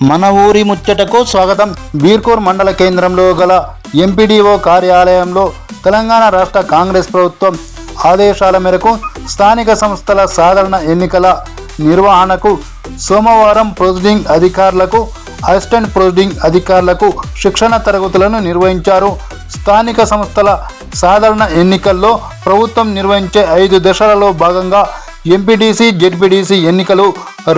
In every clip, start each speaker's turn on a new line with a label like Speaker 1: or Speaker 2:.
Speaker 1: మన ఊరి ముచ్చటకు స్వాగతం. బీర్కూర్ మండల కేంద్రంలో గల ఎంపీడీఓ కార్యాలయంలో తెలంగాణ రాష్ట్ర కాంగ్రెస్ ప్రభుత్వం ఆదేశాల మేరకు స్థానిక సంస్థల సాధారణ ఎన్నికల నిర్వహణకు సోమవారం ప్రొసీడింగ్ అధికారులకు అసిస్టెంట్ ప్రొసీడింగ్ అధికారులకు శిక్షణ తరగతులను నిర్వహించారు. స్థానిక సంస్థల సాధారణ ఎన్నికల్లో ప్రభుత్వం నిర్వహించే ఐదు దశలలో భాగంగా ఎంపీటీసీ జెడ్పీటీసీ ఎన్నికలు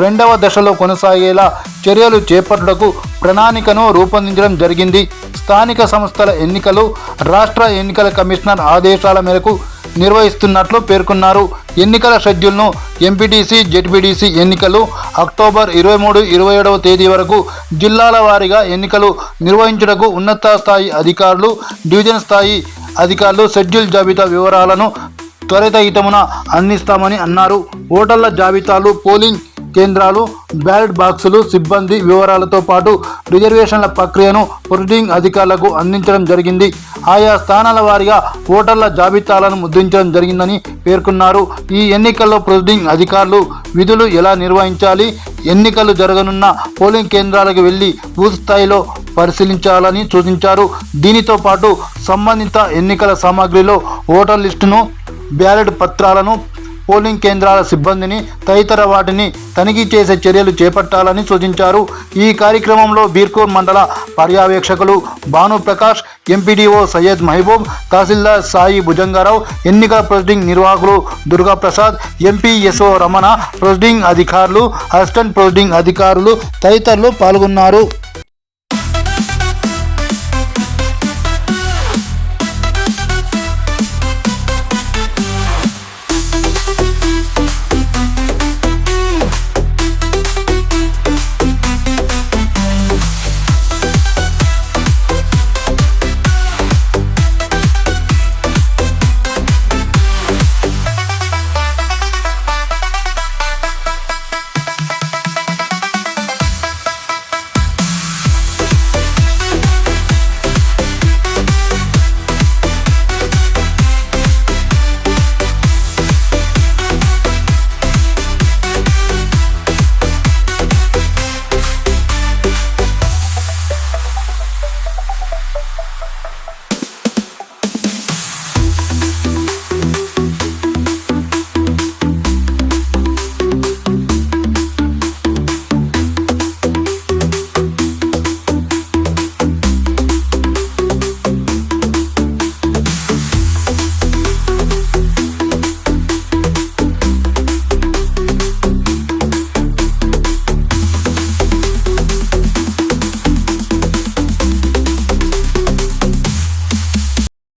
Speaker 1: రెండవ దశలో కొనసాగేలా చర్యలు చేపట్టుటకు ప్రణాళికను రూపొందించడం జరిగింది. స్థానిక సంస్థల ఎన్నికలు రాష్ట్ర ఎన్నికల కమిషనర్ ఆదేశాల మేరకు నిర్వహిస్తున్నట్లు పేర్కొన్నారు. ఎన్నికల షెడ్యూల్ను ఎంపీటీసీ జెడ్పీటీసీ ఎన్నికలు అక్టోబర్ ఇరవై మూడు ఇరవై ఏడవ తేదీ వరకు జిల్లాల వారీగా ఎన్నికలు నిర్వహించుటకు ఉన్నత స్థాయి అధికారులు డివిజన్ స్థాయి అధికారులు షెడ్యూల్ జాబితా వివరాలను త్వరితగితమున అందిస్తామని అన్నారు. ఓటర్ల జాబితాలు పోలింగ్ కేంద్రాలు బ్యాలెట్ బాక్సులు సిబ్బంది వివరాలతో పాటు రిజర్వేషన్ల ప్రక్రియను ప్రొసీడింగ్ అధికారులకు అందించడం జరిగింది. ఆయా స్థానాల వారీగా ఓటర్ల జాబితాలను ముద్రించడం జరిగిందని పేర్కొన్నారు. ఈ ఎన్నికల్లో ప్రొసీడింగ్ అధికారులు విధులు ఎలా నిర్వహించాలి ఎన్నికలు జరగనున్న పోలింగ్ కేంద్రాలకు వెళ్ళి బూత్ స్థాయిలో పరిశీలించాలని సూచించారు. దీనితో పాటు సంబంధిత ఎన్నికల సామాగ్రిలో ఓటర్ లిస్టును బ్యాలెట్ పత్రాలను పోలింగ్ కేంద్రాల సిబ్బందిని తదితర వాటిని తనిఖీ చేసే చర్యలు చేపట్టాలని సూచించారు. ఈ కార్యక్రమంలో బీర్కూర్ మండల పర్యవేక్షకులు భానుప్రకాష్ ఎంపీడీఓ సయ్యద్ మహబూబ్ తహసీల్దార్ సాయి భుజంగారావు ఎన్నికల ప్రొసీడింగ్ నిర్వాహకులు దుర్గాప్రసాద్ ఎంపీఎస్ఓ రమణ ప్రొసీడింగ్ అధికారులు అసిస్టెంట్ ప్రొసీడింగ్ అధికారులు తదితరులు పాల్గొన్నారు.